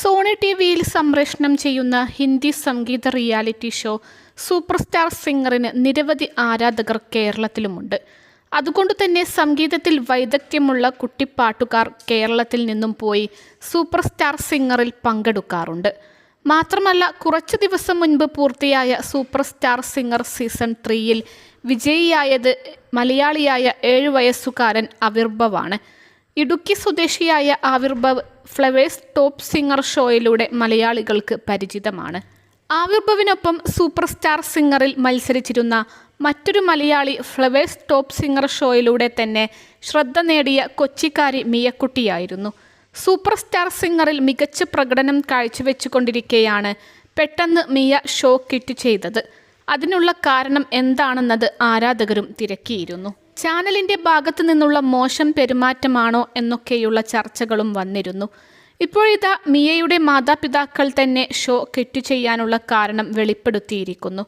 Sony T വിയിൽ സംപ്രേഷണം ചെയ്യുന്ന ഹിന്ദി സംഗീത റിയാലിറ്റി ഷോ സൂപ്പർ സ്റ്റാർ സിംഗറിന് നിരവധി ആരാധകർ കേരളത്തിലുമുണ്ട്. അതുകൊണ്ട് തന്നെ സംഗീതത്തിൽ വൈദഗ്ധ്യമുള്ള കുട്ടിപ്പാട്ടുകാർ കേരളത്തിൽ നിന്നും പോയി സൂപ്പർ സ്റ്റാർ സിംഗറിൽ പങ്കെടുക്കാറുണ്ട്. മാത്രമല്ല കുറച്ച് ദിവസം മുൻപ് പൂർത്തിയായ സൂപ്പർ സ്റ്റാർ സിംഗർ സീസൺ ത്രീയിൽ വിജയിയായത് മലയാളിയായ ഏഴു വയസ്സുകാരൻ അവിർഭവാണ്. ഇടുക്കി സ്വദേശിയായ ആവിർഭവ് ഫ്ലവേഴ്സ് ടോപ്പ് സിംഗർ ഷോയിലൂടെ മലയാളികൾക്ക് പരിചിതമാണ്. ആവിർഭവിനൊപ്പം സൂപ്പർ സ്റ്റാർ സിംഗറിൽ മത്സരിച്ചിരുന്ന മറ്റൊരു മലയാളി ഫ്ലവേഴ്സ് ടോപ്പ് സിംഗർ ഷോയിലൂടെ തന്നെ ശ്രദ്ധ നേടിയ കൊച്ചിക്കാരി മിയക്കുട്ടിയായിരുന്നു. സൂപ്പർ സ്റ്റാർ സിംഗറിൽ മികച്ച പ്രകടനം കാഴ്ചവെച്ചുകൊണ്ടിരിക്കെയാണ് പെട്ടെന്ന് മിയ ഷോ കിറ്റ് ചെയ്തത്. അതിനുള്ള കാരണം എന്താണെന്നത് ആരാധകരും തിരക്കിയിരുന്നു. ചാനലിന്റെ ഭാഗത്തു നിന്നുള്ള മോശം പെരുമാറ്റമാണോ എന്നൊക്കെയുള്ള ചർച്ചകളും വന്നിരുന്നു. ഇപ്പോഴിതാ മിയയുടെ മാതാപിതാക്കൾ തന്നെ ഷോ കെട്ടു ചെയ്യാനുള്ള കാരണം വെളിപ്പെടുത്തിയിരിക്കുന്നു.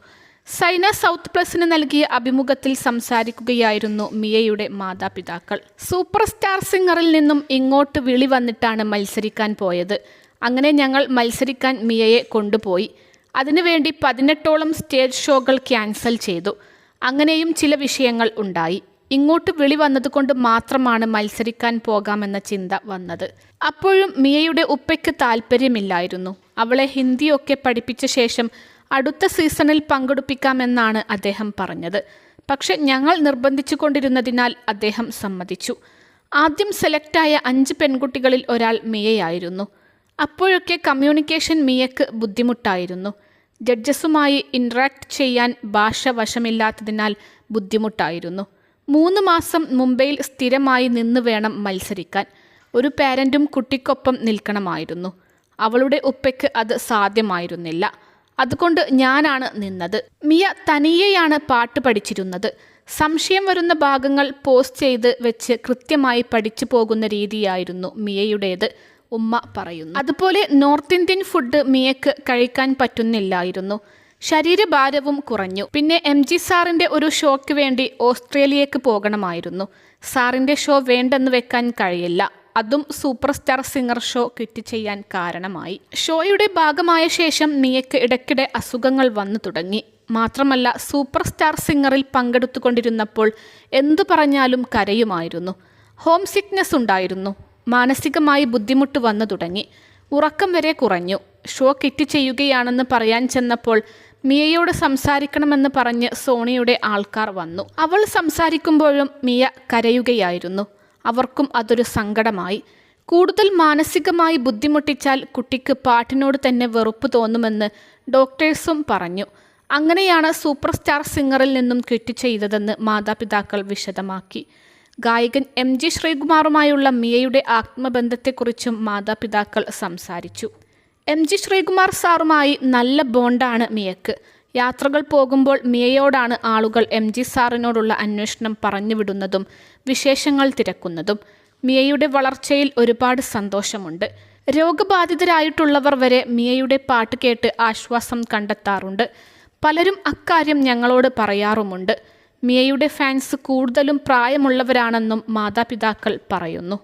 സൈന സൗത്ത് പ്ലസിന് നൽകിയ അഭിമുഖത്തിൽ സംസാരിക്കുകയായിരുന്നു മിയയുടെ മാതാപിതാക്കൾ. സൂപ്പർ സ്റ്റാർ സിംഗറിൽ നിന്നും ഇങ്ങോട്ട് വിളി വന്നിട്ടാണ് മത്സരിക്കാൻ പോയത്. അങ്ങനെ ഞങ്ങൾ മത്സരിക്കാൻ മിയയെ കൊണ്ടുപോയി. അതിനുവേണ്ടി പതിനെട്ടോളം സ്റ്റേജ് ഷോകൾ ക്യാൻസൽ ചെയ്തു. അങ്ങനെയും ചില വിഷയങ്ങൾ ഉണ്ടായി. ഇങ്ങോട്ട് വിളി വന്നതുകൊണ്ട് മാത്രമാണ് മത്സരിക്കാൻ പോകാമെന്ന ചിന്ത വന്നത്. അപ്പോഴും മിയയുടെ ഉപ്പയ്ക്ക് താല്പര്യമില്ലായിരുന്നു അവളെ ഹിന്ദിയൊക്കെ പഠിപ്പിച്ച ശേഷം അടുത്ത സീസണിൽ പങ്കെടുപ്പിക്കാമെന്നാണ് അദ്ദേഹം പറഞ്ഞത്. പക്ഷെ ഞങ്ങൾ നിർബന്ധിച്ചു കൊണ്ടിരുന്നതിനാൽ അദ്ദേഹം സമ്മതിച്ചു. ആദ്യം സെലക്റ്റായ അഞ്ച് പെൺകുട്ടികളിൽ ഒരാൾ മിയയായിരുന്നു. അപ്പോഴൊക്കെ കമ്മ്യൂണിക്കേഷൻ മിയക്ക് ബുദ്ധിമുട്ടായിരുന്നു. ജഡ്ജസുമായി ഇൻട്രാക്ട് ചെയ്യാൻ ഭാഷ വശമില്ലാത്തതിനാൽ ബുദ്ധിമുട്ടായിരുന്നു. മൂന്ന് മാസം മുംബൈയിൽ സ്ഥിരമായി നിന്ന് വേണം മത്സരിക്കാൻ. ഒരു പാരന്റും കുട്ടിക്കൊപ്പം നിൽക്കണമായിരുന്നു. അവളുടെ ഉപ്പയ്ക്ക് അത് സാധ്യമായിരുന്നില്ല. അതുകൊണ്ട് ഞാനാണ് നിന്നത്. മിയ തനിയെയാണ് പാട്ട് പഠിച്ചിരുന്നത്. സംശയം വരുന്ന ഭാഗങ്ങൾ പോസ്റ്റ് ചെയ്ത് വെച്ച് കൃത്യമായി പഠിച്ചു പോകുന്ന രീതിയായിരുന്നു മിയയുടേത് ഉമ്മ പറയുന്നു. അതുപോലെ നോർത്ത് ഇന്ത്യൻ ഫുഡ് മിയക്ക് കഴിക്കാൻ പറ്റുന്നില്ലായിരുന്നു. ശരീരഭാരവും കുറഞ്ഞു. പിന്നെ എം ജി സാറിന്റെ ഒരു ഷോയ്ക്ക് വേണ്ടി ഓസ്ട്രേലിയക്ക് പോകണമായിരുന്നു. സാറിന്റെ ഷോ വേണ്ടെന്ന് വെക്കാൻ കഴിയില്ല. അതും super star singer show quit ചെയ്യാൻ കാരണമായി. ഷോയുടെ ഭാഗമായ ശേഷം മിയക്ക് ഇടയ്ക്കിടെ അസുഖങ്ങൾ വന്നു തുടങ്ങി. മാത്രമല്ല സൂപ്പർ സ്റ്റാർ സിംഗറിൽ പങ്കെടുത്തുകൊണ്ടിരുന്നപ്പോൾ എന്തു പറഞ്ഞാലും കരയുമായിരുന്നു. ഹോം സിക്നെസ് ഉണ്ടായിരുന്നു. മാനസികമായി ബുദ്ധിമുട്ട് വന്നു തുടങ്ങി. ഉറക്കം വരെ കുറഞ്ഞു. ഷോ കിറ്റ് ചെയ്യുകയാണെന്ന് പറയാൻ ചെന്നപ്പോൾ മിയയോട് സംസാരിക്കണമെന്ന് പറഞ്ഞ് സോണിയുടെ ആൾക്കാർ വന്നു. അവൾ സംസാരിക്കുമ്പോഴും മിയ കരയുകയായിരുന്നു. അവർക്കും അതൊരു സങ്കടമായി. കൂടുതൽ മാനസികമായി ബുദ്ധിമുട്ടിച്ചാൽ കുട്ടിക്ക് പാട്ടിനോട് തന്നെ വെറുപ്പ് തോന്നുമെന്ന് ഡോക്ടേഴ്സും പറഞ്ഞു. അങ്ങനെയാണ് സൂപ്പർ സ്റ്റാർ സിംഗറിൽ നിന്നും ക്വിറ്റ് ചെയ്തതെന്ന് മാതാപിതാക്കൾ വിശദമാക്കി. ഗായകൻ എം ജി ശ്രീകുമാറുമായുള്ള മിയയുടെ ആത്മബന്ധത്തെക്കുറിച്ചും മാതാപിതാക്കൾ സംസാരിച്ചു. എം ജി ശ്രീകുമാർ സാറുമായി നല്ല ബോണ്ടാണ് മിയക്ക്. യാത്രകൾ പോകുമ്പോൾ മിയയോടാണ് ആളുകൾ എം ജി സാറിനോടുള്ള അന്വേഷണം പറഞ്ഞുവിടുന്നതും വിശേഷങ്ങൾ തിരക്കുന്നതും. മിയയുടെ വളർച്ചയിൽ ഒരുപാട് സന്തോഷമുണ്ട്. രോഗബാധിതരായിട്ടുള്ളവർ വരെ മിയയുടെ പാട്ട് കേട്ട് ആശ്വാസം കണ്ടെത്താറുണ്ട്. പലരും അക്കാര്യം ഞങ്ങളോട് പറയാറുമുണ്ട്. മിയയുടെ ഫാൻസ് കൂടുതലും പ്രായമുള്ളവരാണെന്നും മാതാപിതാക്കൾ പറയുന്നു.